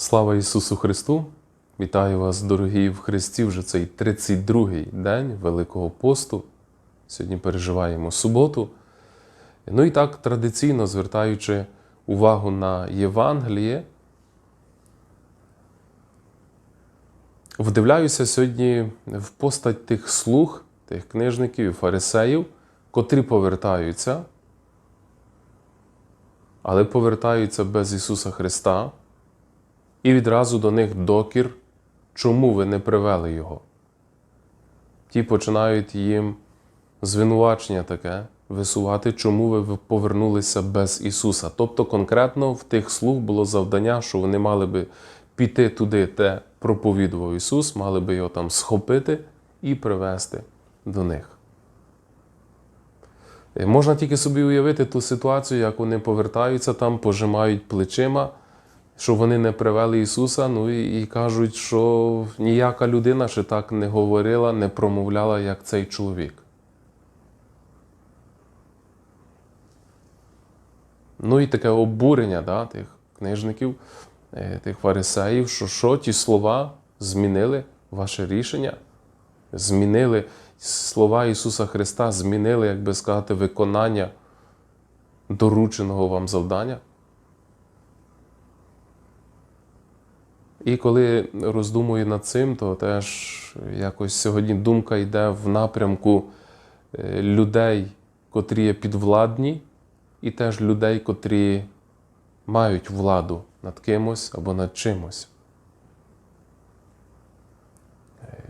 Слава Ісусу Христу! Вітаю вас, дорогі в Христі, вже цей 32-й день Великого посту. Сьогодні переживаємо суботу. Ну і так, традиційно звертаючи увагу на Євангеліє, вдивляюся сьогодні в постать тих слуг, тих книжників і фарисеїв, котрі повертаються, але повертаються без Ісуса Христа. І відразу до них докір, чому ви не привели Його. Ті починають їм звинувачення таке висувати, чому ви повернулися без Ісуса. Тобто, конкретно в тих слуг було завдання, що вони мали би піти туди, де проповідував Ісус, мали би його там схопити і привести до них. Е, Можна тільки собі уявити ту ситуацію, як вони повертаються там, пожимають плечима що вони не привели Ісуса, ну і, і кажуть, що ніяка людина ще так не говорила, не промовляла, як цей чоловік. Ну і таке обурення да, тих книжників, е, тих фарисеїв, що що ті слова змінили ваше рішення, змінили слова Ісуса Христа, змінили, як би сказати, виконання дорученого вам завдання. І коли роздумую над цим, то теж якось сьогодні думка йде в напрямку е, людей, котрі є підвладні, і теж людей, котрі мають владу над кимось або над чимось. Е,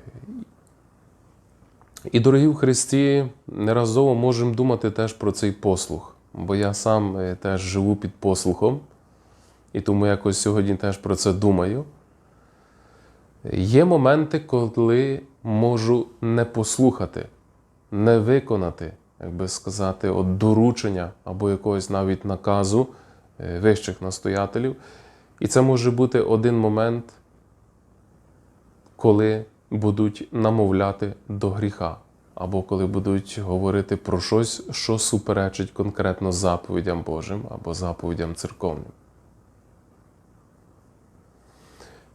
І, дорогі в Христі, неразово можемо думати теж про цей послух, бо я сам е, теж живу під послухом, і тому якось сьогодні теж про це думаю. Є моменти, коли можу не послухати, не виконати, як би сказати, от доручення або якогось навіть наказу е, вищих настоятелів. І це може бути один момент, коли будуть намовляти до гріха, або коли будуть говорити про щось, що суперечить конкретно заповідям Божим або заповідям церковним.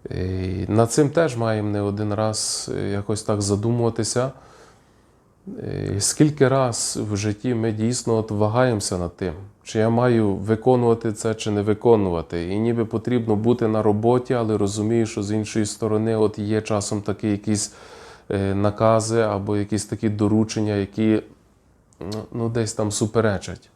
І Над цим теж маємо не один раз е, якось так задумуватися. Скільки раз в житті ми дійсно от вагаємося над тим, чи я маю виконувати це, чи не виконувати. І ніби потрібно бути на роботі, але розумію, що з іншої сторони от є часом такі якісь е, накази або якісь такі доручення, які ну, ну, десь там суперечать.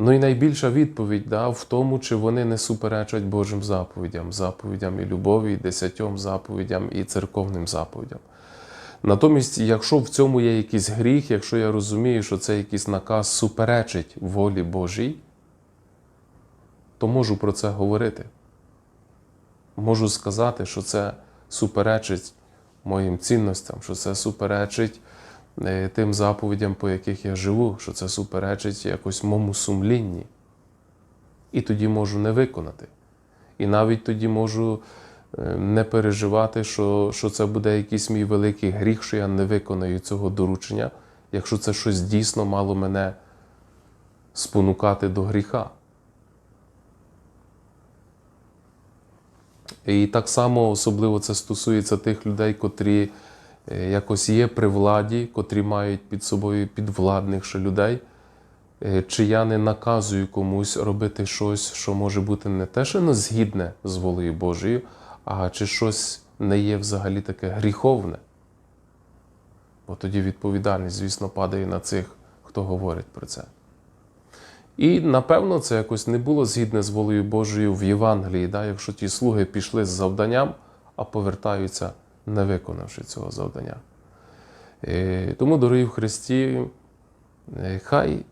Ну і найбільша відповідь да, в тому, чи вони не суперечать Божим заповідям, заповідям і любові, і десятьом заповідям, і церковним заповідям. Натомість, якщо в цьому є якийсь гріх, якщо я розумію, що це якийсь наказ суперечить волі Божій, то можу про це говорити. Можу сказати, що це суперечить моїм цінностям, що це суперечить тим заповідям, по яких я живу, що це суперечить якось моєму сумлінні. І тоді можу не виконати. І навіть тоді можу е, не переживати, що, що це буде якийсь мій великий гріх, що я не виконаю цього доручення, якщо це щось дійсно мало мене спонукати до гріха. І так само особливо це стосується тих людей, котрі е, якось є при владі, котрі мають під собою підвладних ще людей. Е, Чи я не наказую комусь робити щось, що може бути не те, що не згідне з волею Божою, а чи щось не є взагалі таке гріховне. Бо тоді відповідальність, звісно, падає на цих, хто говорить про це. І напевно це якось не було згідне з волею Божою в Євангелії, да? якщо ті слуги пішли з завданням, а повертаються, не виконавши цього завдання. Е, Тому, дорогі в Христі, е, хай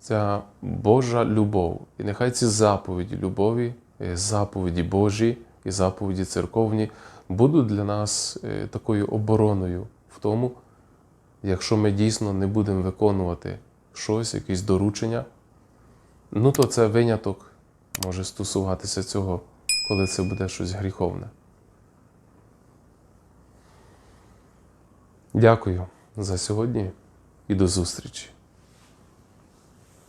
ця Божа любов, і нехай ці заповіді любові, е, заповіді Божі і заповіді церковні будуть для нас е, такою обороною в тому, якщо ми дійсно не будемо виконувати щось, якісь доручення. Ну, то це виняток може стосуватися цього, коли це буде щось гріховне. Дякую за сьогодні і до зустрічі.